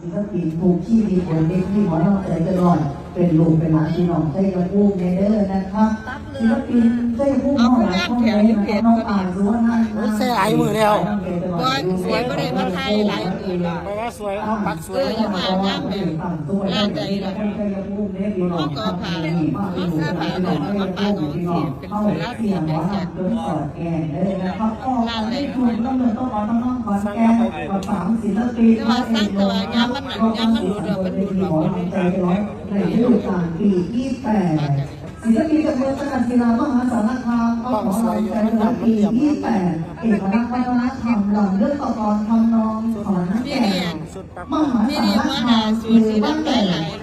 ศิลปินถูกที่ดีคนเด็กที่หมอเราใจกระดอนเป็นลูกเป็นหลานพี่น้องใจกระพูกในเด้อนะครับศิลปินใจพูกน้องหลานของเรานะครับน้องอ่านรู้ว่านั่นเสียหลายมือแล้ว บ่เสียบ่ได้มาไทยหลายมือแล้วไปว่าสวยปักสวยอออย่มาย่ำเลยน่าใจละพ่อก็พาพ่อซาพาเลยพ่อปาน้องสีเป็นคนลาเสียแม่จัดโดนกอดแก่เลยนะครับก็ได้ชวนต้องเลยต้องรอต้องน้องขอนแก่กับสามศิลปินใจร้อยในฤดูกาลปีที่แปด ศิลปินจากเมืองจังหวัดศิลามหาสารคามก็ขอรำใจร้อยปีที่แปดเอกลักษณ์วัฒนธรรมหล่อเลือดต่อกรทำนองขอนแก่สุดปักมหาสารคามคือบ้านแก่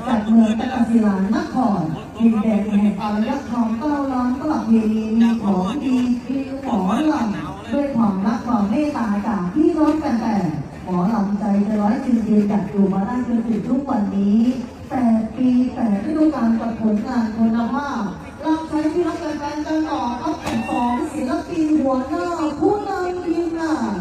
จากเมืองตะกศิลานครดินแดนแห่งอารยธรรมเก้าล้านตลับเพีมีของดีคือหมอลำด้วยความรักความเมตตาจากพี่น้องกันแต่หมอลำใจจะร้อยจึงยืนจัดอยู่มาได้จนถึงทุกวันนี้ ดีแปดฤดูกาลกับผลงานคุณภาพเราใช้ที่รักกันกันกันต่อครับสองศิลปินหัวหน้าผู้นำทีมงาน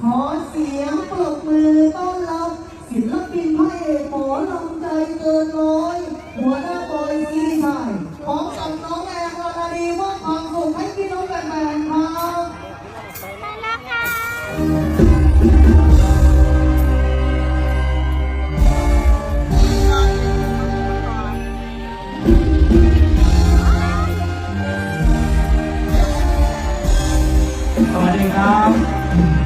ขอเสียงปรบมือต้อนรับศิลปินพระเอกหมอลำใจเกินร้อยหัวหน้าบอยซีชัยพร้อมกับน้องแอนวราดีว่าความสุขให้พี่น้องกันแฟนๆครับ สวัสดีครับ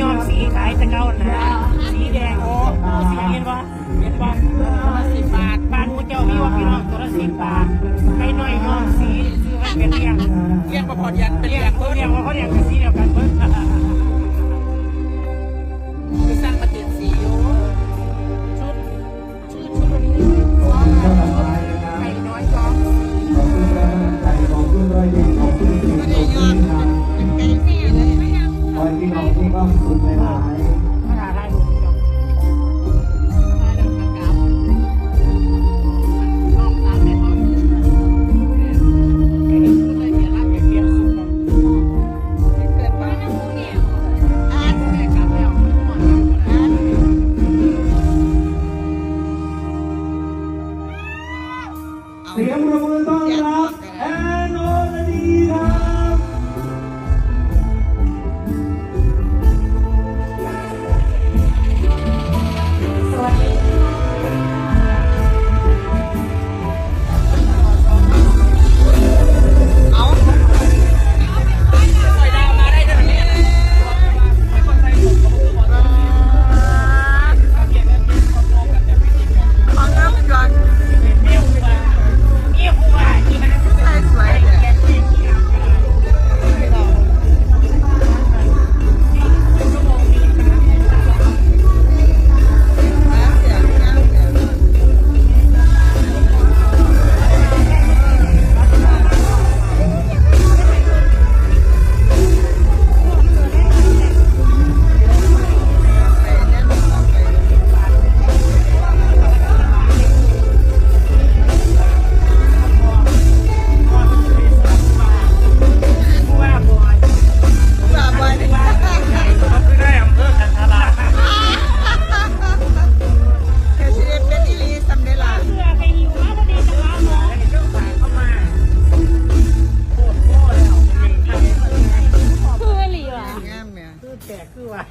ยอมสีขายตะเก้านะสีแดงโอ้สีเห็นวะเห็นวะตัวสิบบาทบ้านมูเจ้ามีว่าพี่น้องตัวละสิบบาทไก่หน่อยยอมสีซื้อให้เป็นเลี้ยงเรียงประพอดยัน คือว่า